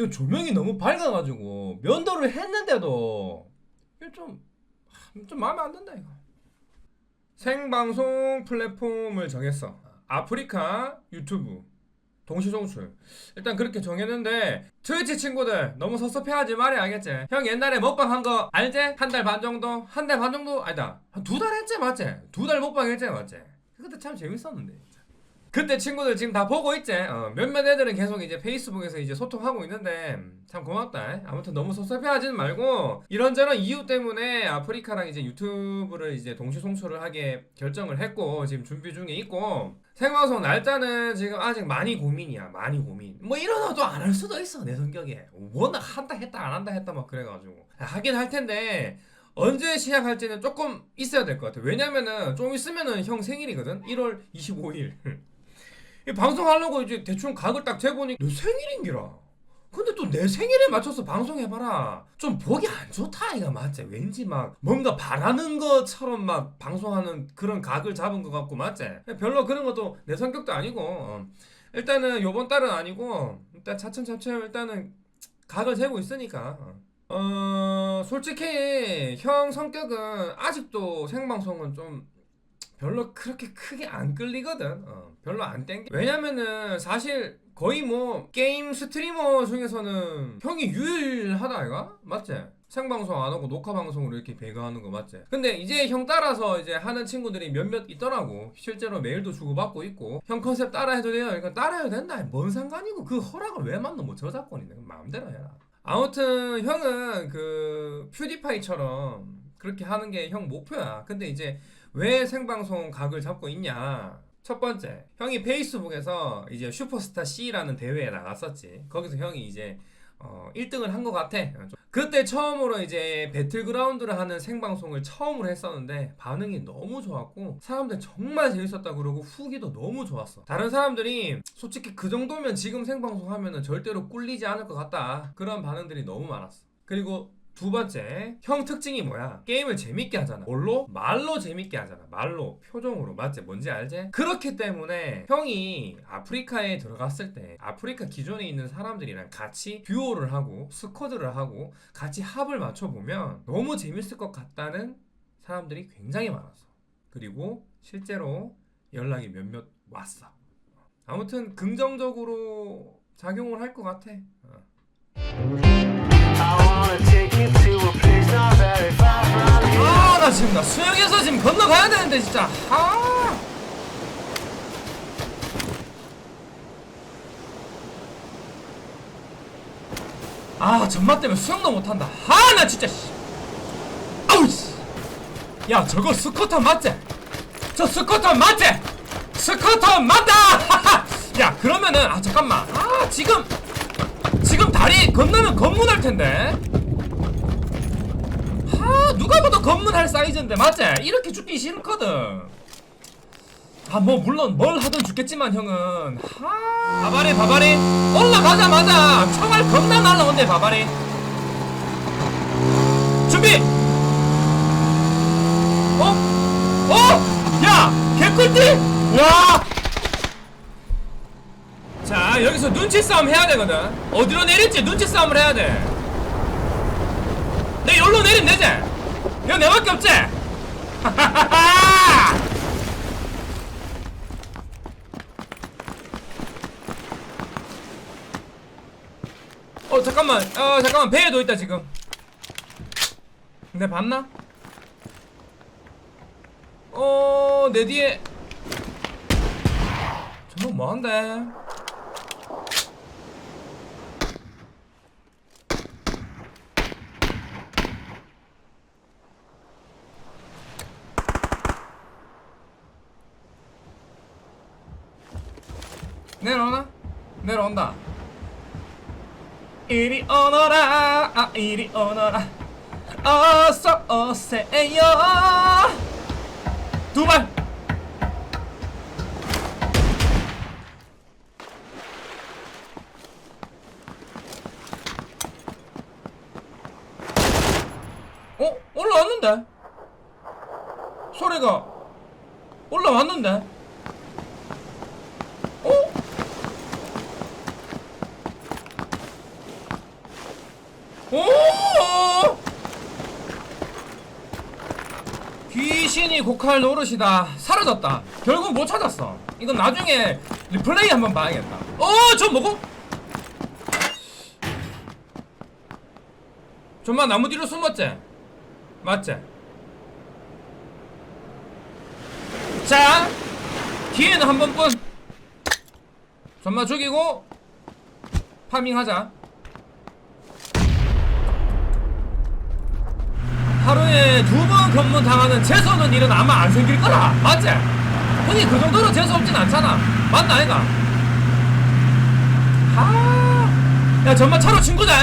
이거 조명이 너무 밝아가지고 면도를 했는데도 이거 좀, 하, 좀 마음에 안 든다 이거. 생방송 플랫폼을 정했어. 아프리카 유튜브 동시 송출. 일단 그렇게 정했는데 트위치 친구들 너무 섭섭해하지 말이 알겠지? 형 옛날에 먹방 한 거 알지? 한 달 반 정도? 한 달 반 정도? 아니다. 한 두 달 했지 맞지? 두 달 먹방 했지 맞지? 그때 참 재밌었는데. 그때 친구들 지금 다 보고 있지? 어, 몇몇 애들은 계속 이제 페이스북에서 이제 소통하고 있는데 음, 참 고맙다. 아무튼 너무 섭섭해하지는 말고 이런저런 이유 때문에 아프리카랑 이제 유튜브를 이제 동시 송출을 하게 결정을 했고 지금 준비 중에 있고 생방송 날짜는 지금 아직 많이 고민이야. 많이 고민. 뭐 이러나도 안 할 수도 있어 내 성격에. 워낙 한다 했다 안 한다 했다 막 그래가지고 하긴 할 텐데. 언제 시작할지는 조금 있어야 될 것 같아. 왜냐면은 좀 있으면은 형 생일이거든. 1월 25일. 이 방송하려고 이제 대충 각을 딱 재보니 내 생일인기라. 근데 또 내 생일에 맞춰서 방송해봐라. 좀 보기 안 좋다 이가 맞지? 왠지 막 뭔가 바라는 것처럼 막 방송하는 그런 각을 잡은 것 같고 맞지? 별로 그런 것도 내 성격도 아니고 어. 일단은 요번 달은 아니고 일단 차츰차츰 일단은 각을 재고 있으니까 어. 어 솔직히 형 성격은 아직도 생방송은 좀 별로 그렇게 크게 안 끌리거든. 어, 별로 안 땡겨. 왜냐면은 사실 거의 뭐 게임 스트리머 중에서는 형이 유일하다 아이가? 맞지? 생방송 안 하고 녹화 방송으로 이렇게 배가하는 거 맞지? 근데 이제 형 따라서 이제 하는 친구들이 몇몇 있더라고. 실제로 메일도 주고받고 있고 형 컨셉 따라 해도 돼요. 그러니까 따라 해도 된다. 뭔 상관이고 그 허락을 왜 만노? 뭐 저작권이네. 마음대로 해라. 아무튼 형은 그 퓨디파이처럼 그렇게 하는 게 형 목표야. 근데 이제 왜 생방송 각을 잡고 있냐? 첫 번째, 형이 페이스북에서 이제 슈퍼스타 C라는 대회에 나갔었지. 거기서 형이 이제 어, 1등을 한 것 같아. 그때 처음으로 이제 배틀그라운드를 하는 생방송을 처음으로 했었는데 반응이 너무 좋았고 사람들 정말 재밌었다 그러고 후기도 너무 좋았어. 다른 사람들이 솔직히 그 정도면 지금 생방송 하면은 절대로 꿀리지 않을 것 같다. 그런 반응들이 너무 많았어. 그리고 두 번째, 형 특징이 뭐야? 게임을 재밌게 하잖아. 뭘로? 말로 재밌게 하잖아. 말로, 표정으로. 맞지? 뭔지 알지? 그렇기 때문에 형이 아프리카에 들어갔을 때 아프리카 기존에 있는 사람들이랑 같이 듀오를 하고 스쿼드를 하고 같이 합을 맞춰보면 너무 재밌을 것 같다는 사람들이 굉장히 많았어. 그리고 실제로 연락이 몇몇 왔어. 아무튼 긍정적으로 작용을 할 것 같아. 어. 아, 나 지금 나 수영해서 지금 건너가야 되는데 진짜. 아. 아, 전마 때문에 수영도 못 한다. 아, 나 진짜. 씨. 아우 씨. 야, 저거 스쿼터 맞지? 저 스쿼터 맞지? 스쿼터 맞다. 야, 그러면은 아 잠깐만. 아, 지금 다리 건너면 검문할 텐데. 아 누가 봐도 검문할 사이즈인데 맞지? 이렇게 죽기 싫거든. 아 뭐 물론 뭘 하든 죽겠지만 형은. 하 바바리 바바리. 올라가자마자 총알 겁나 날라온대 바바리. 준비 어? 어? 야 개꿀띠 와 자 여기서 눈치 싸움 해야 되거든 어디로 내릴지 눈치 싸움을 해야 돼내 여기로 내리면 되지? 이거 내밖에 없지? 어 잠깐만 어 잠깐만 배에도 있다 지금 내 봤나? 어내 뒤에 저놈 뭐한데? 내려오나? 내려온다. 이리 오너라, 아, 이리 오너라. 어서 오세요. 두 발. 어? 올라왔는데? 소리가 올라왔는데? 어? 오! 귀 신이 고칼 노릇이다. 사라졌다. 결국 못 찾았어. 이건 나중에 리플레이 한번 봐야겠다. 어, 저 뭐고? 좀만 나무 뒤로 숨었지? 맞지? 자, 기회는 한 번뿐. 전마 죽이고 파밍하자. 하루에 두번 검문 당하는 재수없는 일은 아마 안 생길 거라. 맞지? 형이 그 정도로 재수 없진 않잖아. 맞나 아이가? 아, 야 전마 차로 친구들.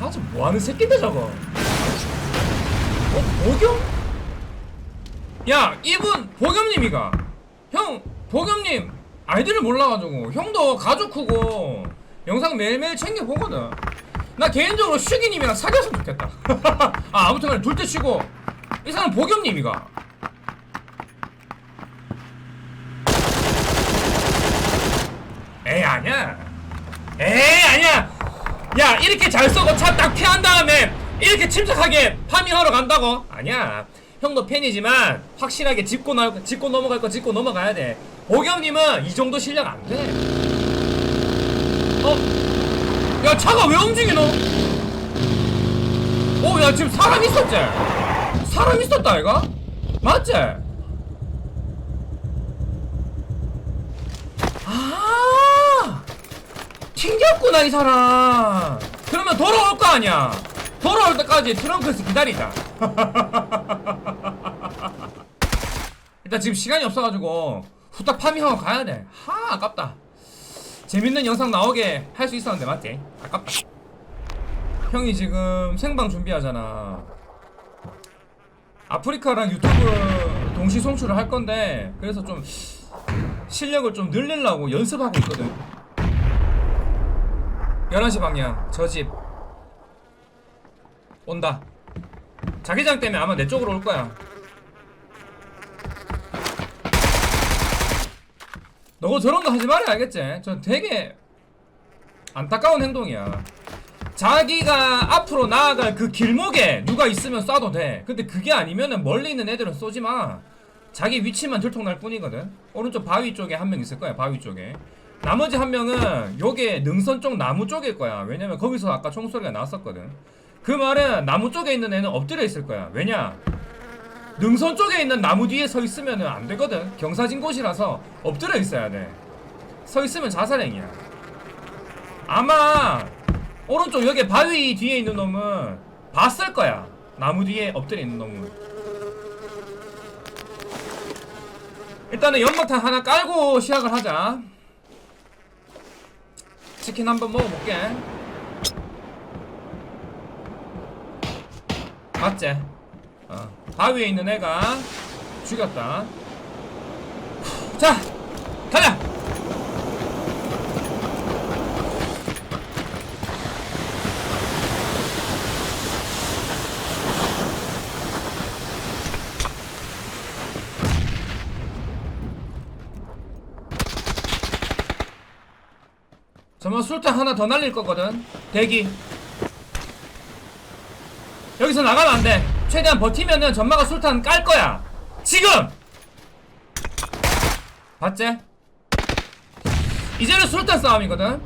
아저 뭐하는 새끼인데 저거? 어 보겸? 야 이분 보겸님이가 형 보겸님 아이디를 몰라가지고 형도 가족 크고 영상 매일매일 챙겨 보거든. 나 개인적으로 슈기님이랑 사귀었으면 좋겠다. 아 아무튼 간에 둘째 치고 이 사람 보겸님이가 에이 아니야. 에이 아니야. 야 이렇게 잘 쏘고 차 딱 피한 다음에 이렇게 침착하게 파밍하러 간다고? 아니야. 형도 팬이지만 확실하게 짚고 나 짚고 넘어갈 거 짚고 넘어가야 돼. 보겸님은 이 정도 실력 안 돼. 어? 야 차가 왜 움직이노? 오, 야 지금 사람 있었지? 사람 있었다 이가? 맞지? 아, 튕겼구나 이 사람. 그러면 돌아올 거 아니야? 돌아올 때까지 트렁크에서 기다리자. 일단 지금 시간이 없어가지고 후딱 파밍하고 가야 돼. 하 아깝다. 재밌는 영상 나오게 할 수 있었는데 맞지? 아깝다. 형이 지금 생방 준비하잖아. 아프리카랑 유튜브 동시 송출을 할 건데 그래서 좀 실력을 좀 늘리려고 연습하고 있거든. 11시 방향 저 집 온다. 자기장 때문에 아마 내 쪽으로 올 거야. 너가 저런 거 하지 말아야 알겠지? 저 되게 안타까운 행동이야. 자기가 앞으로 나아갈 그 길목에 누가 있으면 쏴도 돼. 근데 그게 아니면은 멀리 있는 애들은 쏘지 마. 자기 위치만 들통날 뿐이거든. 오른쪽 바위 쪽에 한 명 있을 거야. 바위 쪽에. 나머지 한 명은 요게 능선 쪽 나무 쪽일 거야. 왜냐면 거기서 아까 총소리가 나왔었거든. 그 말은 나무 쪽에 있는 애는 엎드려 있을 거야. 왜냐? 능선 쪽에 있는 나무 뒤에 서 있으면은 안 되거든. 경사진 곳이라서 엎드려 있어야 돼. 서 있으면 자살행위야. 아마 오른쪽 여기 바위 뒤에 있는 놈은 봤을 거야. 나무 뒤에 엎드려 있는 놈은. 일단은 연막탄 하나 깔고 시작을 하자. 치킨 한번 먹어볼게. 맞지? 어. 바위에 있는 애가 죽였다. 자, 가자. 저만 술탄 하나 더 날릴 거거든. 대기. 여기서 나가면 안 돼. 최대한 버티면은 전마가 술탄 깔 거야. 지금! 봤지? 이제는 술탄 싸움이거든.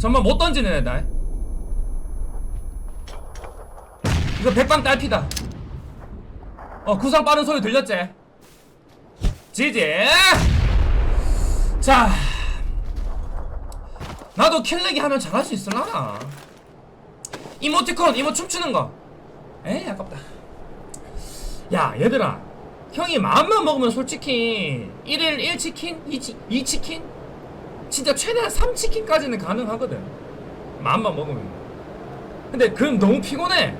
전마 못 던지는 애다. 이거 백방 딸피다. 어, 구상 빠른 소리 들렸지? 지지! 자. 나도 킬레기 하면 잘할 수 있을라나? 이모티콘, 이모 춤추는 거. 에이, 아깝다. 야, 얘들아. 형이 마음만 먹으면 솔직히 1일 1치킨? 2치, 2치킨? 진짜 최대한 3치킨까지는 가능하거든. 마음만 먹으면. 근데 그건 너무 피곤해.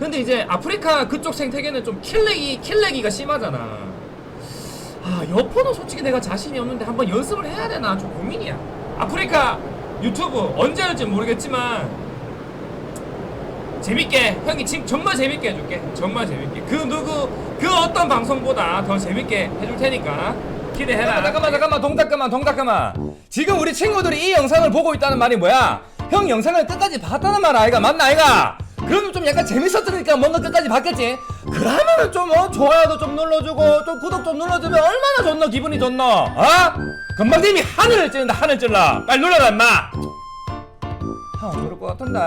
근데 이제 아프리카 그쪽 생태계는 좀 킬레기, 킬레기가 심하잖아. 아, 여포는 솔직히 내가 자신이 없는데 한번 연습을 해야 되나 좀 고민이야. 아프리카 유튜브 언제 할지 모르겠지만 재밌게 형이 지금 정말 재밌게 해줄게. 정말 재밌게. 그 누구 그 어떤 방송보다 더 재밌게 해줄 테니까 기대해라. 잠깐만 잠깐만 동작 그만 동작 그만 지금 우리 친구들이 이 영상을 보고 있다는 말이 뭐야 형 영상을 끝까지 봤다는 말 아이가 맞나 아이가 그러면 좀 약간 재밌었으니까 뭔가 끝까지 봤겠지 그러면은 좀 어, 좋아요도 좀 눌러주고 좀 구독 좀 눌러주면 얼마나 좋노 기분이 좋노 어? 금방 님이 하늘을 찌른다 하늘 찔러. 빨리 눌러라 임마. 형 그럴 것 같은데